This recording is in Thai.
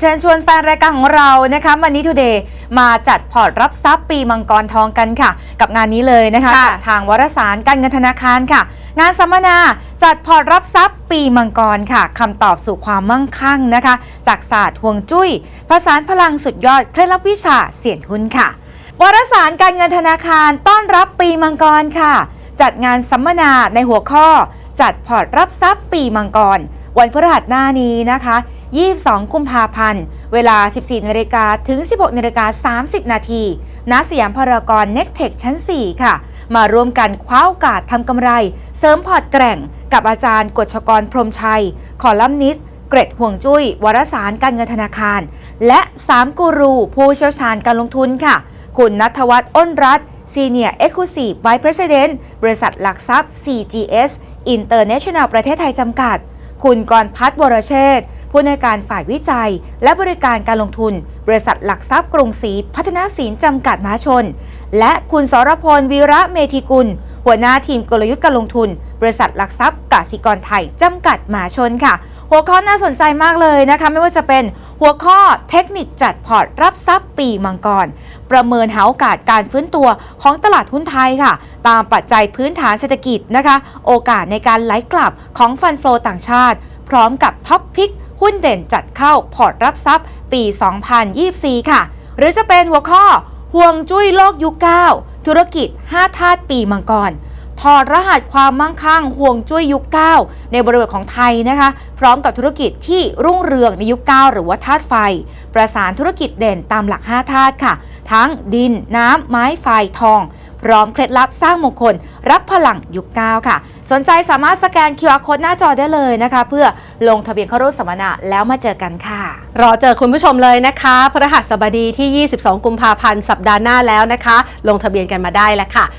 เชิญชวนแฟนรายการของเรานะคะมันนี้ทูเดย์มาจัดพอร์ตรับทรัพย์ปีมังกรทองกันค่ะ กับงานนี้เลยนะคะค่ะกับทางวารสารการเงินธนาคารค่ะ งานสัมมนาจัดพอร์ตรับทรัพย์ปีมังกรค่ะคำตอบสู่ความมั่งคั่งนะคะ จากศาสตร์ห่วงจุ้ยผสานพลังสุดยอดเคล็ดลับวิชาเสี่ยงหุ้นค่ะวารสารการเงินธนาคารต้อนรับปีมังกรค่ะ จัดงานสัมมนาในหัวข้อ จัดพอร์ตรับทรัพย์ปีมังกรวันพฤหัสหน้านี้นะคะ 22 กุมภาพันธ์ เวลา 14นาฬิกาถึง 16นาฬิกา30 นาทีณสยามพารากอนเน็กเทคชั้น 4 ค่ะ มาร่วมกันคว้าโอกาสทำกำไร เสริมพอร์ตแกร่ง กับอาจารย์กฎชกรพรมชัย คอลัมนิสเกรดห่วงจุ้ย วารสารการเงินธนาคาร และ 3 กูรู ผู้เชี่ยวชาญการลงทุนค่ะ คุณนัทวัฒน์อ้นรัตน์ Senior Exclusive Vice President บริษัทหลักทรัพย์ CGS International ประเทศไทยจำกัด คุณกรพัฒน์วรเชษฐ์ ผู้ในการฝ่ายวิจัย และบริการการลงทุน บริษัทหลักทรัพย์กรุงศรีพัฒนาสินจำกัดมหาชน และคุณสรพลวีระเมธีกุล หัวหน้าทีมกลยุทธ์การลงทุน บริษัทหลักทรัพย์กสิกรไทยจำกัดมหาชนค่ะ หัวข้อน่าสนใจมากเลยนะคะ ไม่ว่าจะเป็นหัวข้อเทคนิคจัดพอร์ตรับทรัพย์ปีมังกร ประเมินหาโอกาสการฟื้นตัวของตลาดหุ้นไทยค่ะ ตามปัจจัยพื้นฐานเศรษฐกิจนะคะ โอกาสในการไหลกลับของฟันโฟต่างชาติ พร้อมกับท็อปพิก หุ้นเด่นจัดเข้าพอร์ตรับทรัพย์ปี 2024 ค่ะ หรือจะเป็นหัวข้อห่วงจุ้ยโลกยุค9ธุรกิจ 5 ธาตุปีมังกรถอดรหัสความมั่งคั่งห่วงจุ้ยยุค 9 ในบริบทของไทยนะคะ พร้อมกับธุรกิจที่รุ่งเรืองในยุค 9 หรือว่าธาตุไฟ ประสานธุรกิจเด่นตามหลัก 5 ธาตุค่ะ ทั้งดิน น้ำ ไม้ไฟทอง พร้อมเคล็ดลับสร้างมงคล รับพลังยุค9ค่ะ สนใจสามารถสแกน QR Code หน้าจอได้เลยนะคะ เพื่อลงทะเบียนเข้าร่วมสัมมนาแล้วมาเจอกันค่ะ รอเจอคุณผู้ชมเลยนะคะพฤหัสบดีที่ 22 กุมภาพันธ์สัปดาห์หน้าแล้วนะคะ ลงทะเบียนกันมาได้แล้วค่ะ